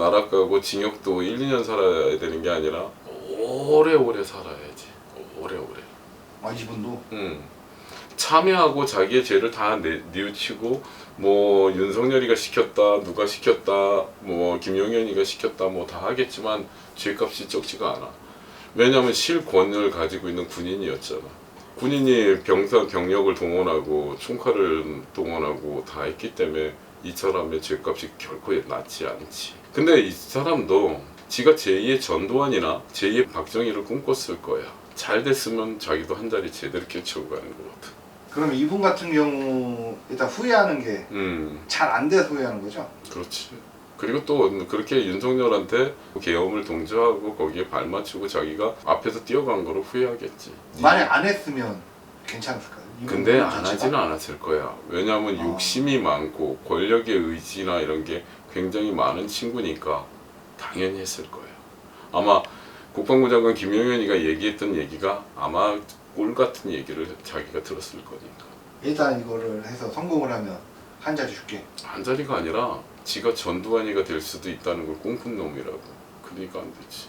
나락 가고 징역도 1, 2년 살아야 되는 게 아니라 오래오래 살아야지. 오래오래. 아 이분도 음. 참여하고 자기의 죄를 다 내, 뉘우치고 뭐 윤석열이가 시켰다 누가 시켰다 뭐 김용현이가 시켰다 뭐 다 하겠지만 죄값이 적지가 않아 왜냐하면 실권을 가지고 있는 군인이었잖아 군인이 병사 경력을 동원하고 총칼을 동원하고 다 했기 때문에 이 사람의 죄값이 결코 낮지 않지 근데 이 사람도 지가 제2의 전두환이나 제2의 박정희를 꿈꿨을 거야 잘 됐으면 자기도 한 자리 제대로 깨치고 가는 것 같아 그러면 이분 같은 경우 일단 후회하는 게잘안 음, 돼서 후회하는 거죠? 그렇지. 그리고 또 그렇게 윤석열한테 계엄을 동조하고 거기에 발맞추고 자기가 앞에서 뛰어간 거로 후회하겠지. 만약 안 했으면 괜찮았을까요? 근데 안? 하지는 않았을 거야. 왜냐하면 아. 욕심이 많고 권력의 의지나 이런 게 굉장히 많은 친구니까 당연히 했을 거예요. 아마 국방부 장관 김용현이가 얘기했던 얘기가 아마 꿀 같은 얘기를 자기가 들었을 거니까. 일단 이거를 해서 성공을 하면 한 자리 줄게. 한 자리가 아니라 지가 전두환이가 될 수도 있다는 걸 꿈꾼 놈이라고. 그러니까 안 되지.